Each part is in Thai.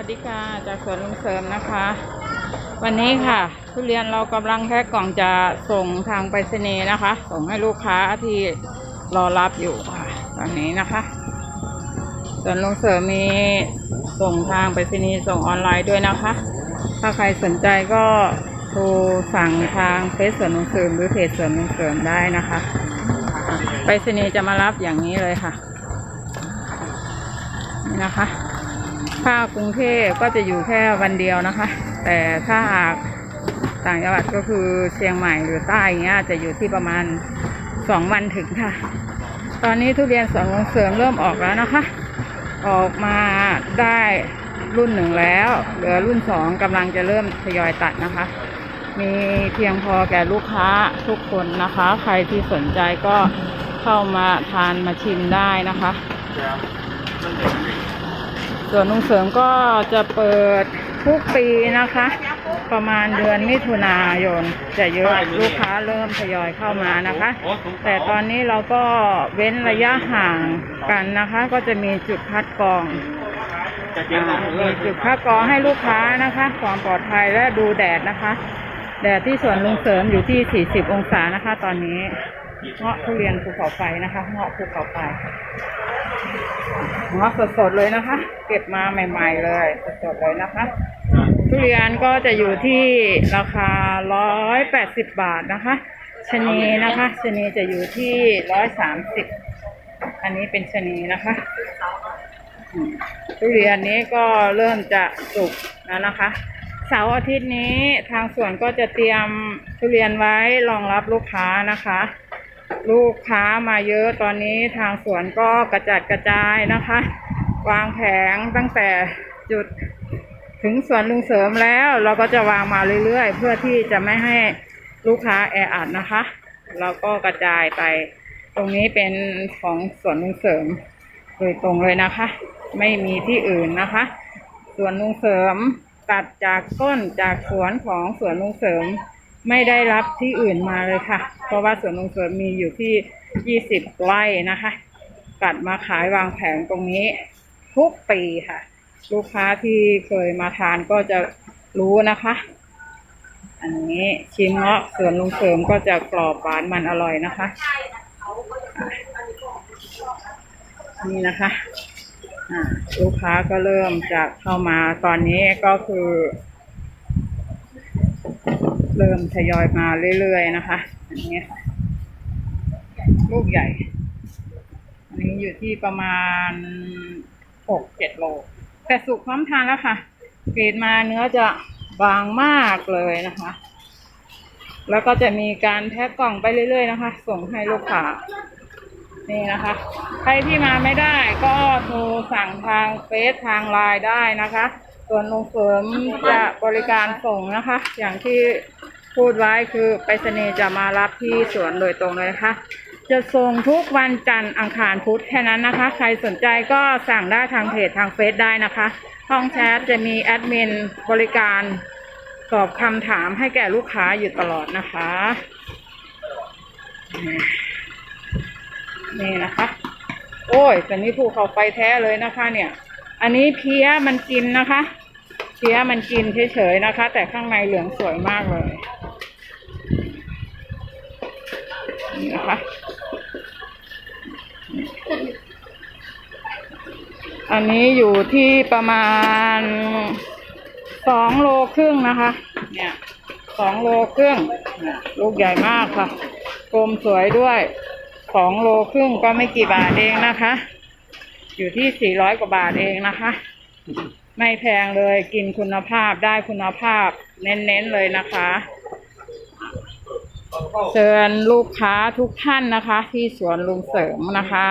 วัสดีค่ะ จากสวนลุงเสริมนะคะ วันนี้ค่ะทุเรียนเรากำลังแพ็คกล่องจะส่งทางไปรษณีย์นะคะ ส่งให้ลูกค้าที่รอรับอยู่ค่ะตอนนี้นะคะสวนลุงเสริมมีส่งทางไปรษณีย์ส่งออนไลน์ด้วยนะคะ ถ้าใครสนใจก็โทรสั่งทางเฟซสวนลุงเสริมหรือเพจสวนลุงเสริมได้นะคะไปรษณีย์จะมารับอย่างนี้เลยค่ะนี่นะคะ ถ้ากรุงเทพก็จะอยู่แค่วันเดียวนะคะ แต่ถ้าหากต่างจังหวัดก็คือเชียงใหม่หรือใต้อย่างเงี้ยจะอยู่ที่ประมาณสองวันถึงค่ะ ตอนนี้ทุเรียนสวนลงเสริมเริ่มออกแล้วนะคะ ออกมาได้รุ่นหนึ่งแล้ว เหลือรุ่นสองกำลังจะเริ่มทยอยตัดนะคะ มีเพียงพอแก่ลูกค้าทุกคนนะคะ ใครที่สนใจก็เข้ามาทานมาชิมได้นะคะ ส่วนลุงเสริมก็จะเปิดทุกปีนะคะ ประมาณเดือนมิถุนายน จะเยอะลูกค้าเริ่มทยอยเข้ามานะคะ แต่ตอนนี้เราก็เว้นระยะห่างกันนะคะ ก็จะมีจุดคัดกรองมีจุดคัดกรองให้ลูกค้านะคะ ความปลอดภัยและดูแดดนะคะ แดดที่สวนลุงเสริมอยู่ที่ 40 องศานะคะ ตอนนี้เงาะทุเรียนภูเขาไฟนะคะเงาะภูเขาไฟ เงาสดๆเลยนะคะ เก็บมาใหม่ ๆ เลยสดๆเลยนะคะ ทุเรียนก็จะอยู่ที่ราคา 180 บาทนะคะชะนีนะคะชะนีจะอยู่ที่ 130 อันนี้เป็นชะนีนะคะทุเรียนนี้ก็เริ่มจะสุกแล้วนะคะเสาร์อาทิตย์นี้ทางสวนก็จะเตรียมทุเรียนไว้รองรับลูกค้านะคะ ลูกค้ามาเยอะตอนนี้ทางสวนก็กระจัดกระจายนะคะ วางแผงตั้งแต่จุดถึงสวนลุงเสริมแล้วเราก็จะวางมาเรื่อยๆ เพื่อที่จะไม่ให้ลูกค้าแออัดนะคะ เราก็กระจายไป ตรงนี้เป็นของสวนลุงเสริมโดยตรงเลยนะคะ ไม่มีที่อื่นนะคะ สวนลุงเสริมตัดจากต้นจากสวนของสวนลุงเสริม ไม่ได้รับที่อื่นมาเลยค่ะ เพราะว่าสวนลุงเสริมมีอยู่ที่ 20 ไร่นะคะตัดมาขายวางแผงตรงนี้ ทุกปีค่ะ ลูกค้าที่เคยมาทานก็จะรู้นะคะ อันนี้ชิมเงาะสวนลุงเสริมก็จะกรอบหวานมันอร่อยนะคะอะนี่นะคะอ่าลูกค้าก็เริ่มจะเข้ามาตอนนี้ก็คือ เริ่มทยอยมาเรื่อยๆนะคะ อันนี้ค่ะลูกใหญ่ อันนี้อยู่ที่ประมาณหกเจ็ดโล แต่สุกพร้อมทานแล้วค่ะกรีดมาเนื้อจะบางมากเลยนะคะ แล้วก็จะมีการแพ็คกล่องไปเรื่อยๆนะคะ ส่งให้ลูกค้านี่นะคะ ใครที่มาไม่ได้ก็โทรสั่งทางเฟซทางไลน์ได้นะคะ ส่วนลุงเสริมจะบริการส่งนะคะ อย่างที่ พูดไว้คือไปรษณีย์จะมารับที่สวนโดยตรงเลยนะคะ จะส่งทุกวันจันทร์อังคารพุธแค่นั้นนะคะ ใครสนใจก็สั่งได้ทางเพจทางเฟซได้นะคะ ห้องแชทจะมีแอดมินบริการตอบคำถามให้แก่ลูกค้าอยู่ตลอดนะคะ นี่นะคะ โอ้ยแต่นี่ภูกเขาไฟแท้เลยนะคะ เนี่ย อันนี้เพี้ยมันกินนะคะเพี้ยมันกินเฉยๆนะคะ แต่ข้างในเหลืองสวยมากเลย นี่นะคะอันนี้อยู่ที่ประมาณสองโลครึ่งนะคะ เนี่ยสองโลครึ่งลูกใหญ่มากค่ะกลมสวยด้วยสองโลครึ่งก็ไม่กี่บาทเองนะคะ อยู่ที่สี่ร้อยกว่าบาทเองนะคะ ไม่แพงเลยกินคุณภาพได้คุณภาพเน้นๆเลยนะคะ เชิญลูกค้าทุกท่านนะคะ ที่สวนลุงเสริมนะคะ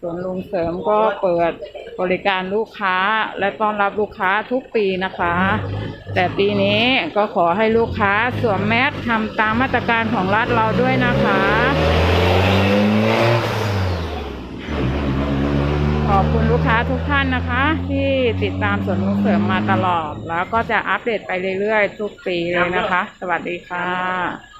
สวนลุงเสริมก็เปิดบริการลูกค้าและต้อนรับลูกค้าทุกปีนะคะ แต่ปีนี้ก็ขอให้ลูกค้าสวมแมสทำตามมาตรการของรัฐเราด้วยนะคะ ขอบคุณลูกค้าทุกท่านนะคะ ที่ติดตามสวนลุงเสริมมาตลอด แล้วก็จะอัปเดตไปเรื่อยๆ ทุกปีเลยนะคะ สวัสดีค่ะ